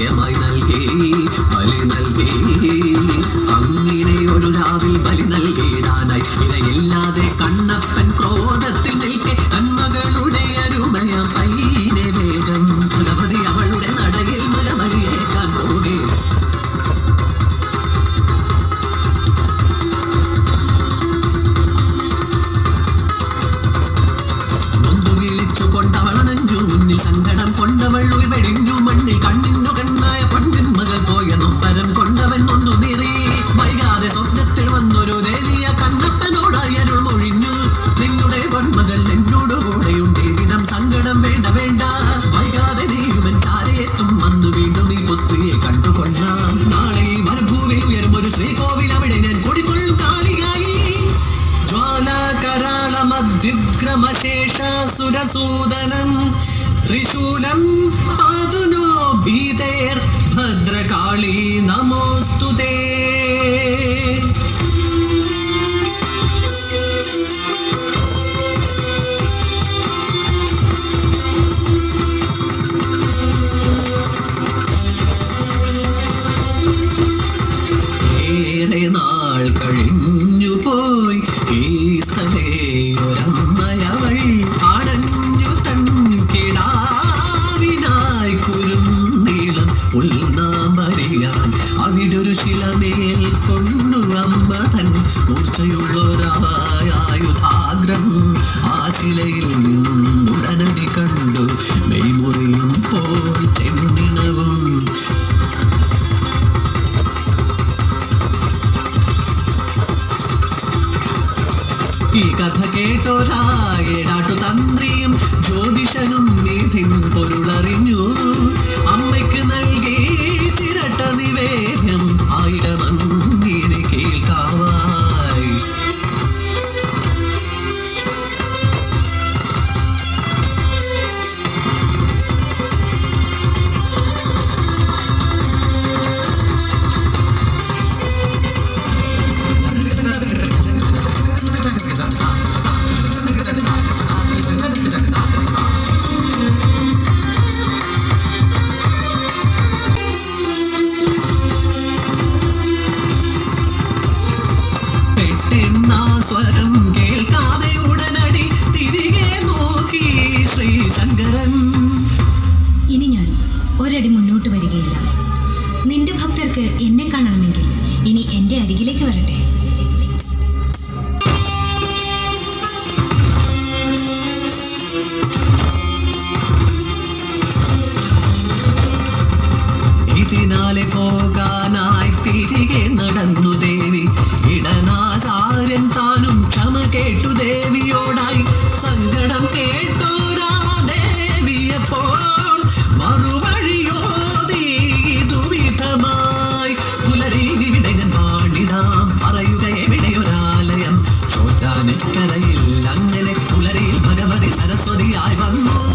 Damn, I നൂതനം ത്രിശൂലം അതുനോ ഭീതേർ Bhadrakali നമോസ്തു നാൾ കഴിഞ്ഞു പോയി ഈ സ്ഥലേ ഒരമ്മയവൾ മൂർച്ചയുള്ളൊരായുധാഗ്രം ആ ശിലയിൽ നിന്നുടനടി കണ്ടു മെയ്മുറിയും പോൽ ചെന്നിണവും. ഈ കഥ കേട്ടൊരാടാട്ടു തന്ത്രിയും ജ്യോതിഷനും നീതിയും പൊരുളറിഞ്ഞു. ഒരടി മുന്നോട്ട് വരികയില്ല. നിന്റെ ഭക്തർക്ക് എന്നെ കാണണമെങ്കിൽ ഇനി എന്റെ അരികിലേക്ക് വരട്ടെ. ഇതിനാലെ പോകാനായി തിരികെ നടന്നു ദേവി. I don't.